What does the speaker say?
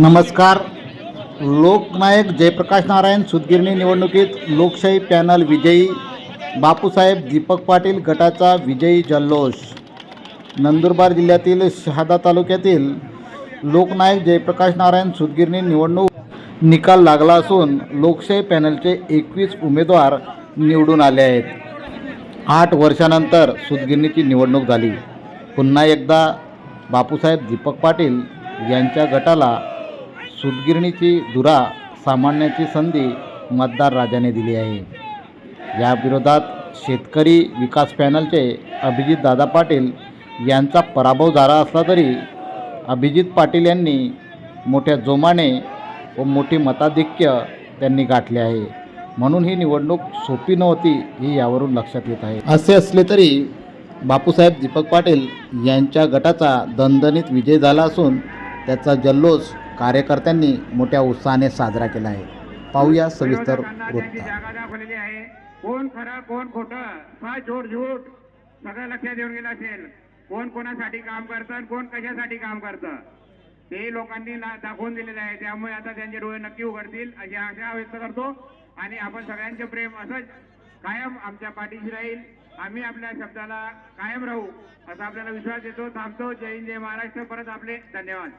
नमस्कार. लोकनायक जयप्रकाश नारायण सुदगिरणी निवडणुकीत लोकशाही पॅनल विजयी. बापूसाहेब दीपक पाटील गटाचा विजयी जल्लोष. नंदुरबार जिल्ह्यातील शहादा तालुक्यातील लोकनायक जयप्रकाश नारायण सुदगिरणी निवडणूक निकाल लागला असून लोकशाही पॅनलचे एकवीस उमेदवार निवडून आले आहेत. आठ वर्षानंतर सुदगिरणीची निवडणूक झाली. पुन्हा एकदा बापूसाहेब दीपक पाटील यांच्या गटाला सुदगिरणीची धुरा सामान्याची संधी मतदार राजाने दिली आहे. या विरोधात शेतकरी विकास पॅनलचे अभिजित दादा पाटील यांचा पराभव झाला असला तरी अभिजित पाटील यांनी मोठ्या जोमाने व मोठी मताधिक्य त्यांनी गाठले आहे. म्हणून ही निवडणूक सोपी नव्हती ही यावरून लक्षात येत आहे. असे असले तरी बापूसाहेब दीपक पाटील यांच्या गटाचा दणदणीत विजय झाला असून त्याचा जल्लोष कार्यकर्त्यांनी मोठ्या उत्साहाने साजरा केला आहे. पाहूया सविस्तर जागा दाखवलेली आहे. कोण खरं कोण खोटं? काय जोड झूट सगळं लक्षात येऊन गेलं असेल. कोण कोणासाठी काम करतं कोण कशासाठी काम करतं? ते लोकांनी दाखवून दिलेलं आहे. त्यामुळे आता त्यांचे डोळे नक्की उघडतील अशी आशा व्यक्त करतो. आणि आपण सगळ्यांचे प्रेम असंच कायम आमच्या पाठीशी राहील. आम्ही आपल्या शब्दाला कायम राहू असा आपल्याला विश्वास देतो थांबतो. जय हिंद जय महाराष्ट्र. परत आपले धन्यवाद.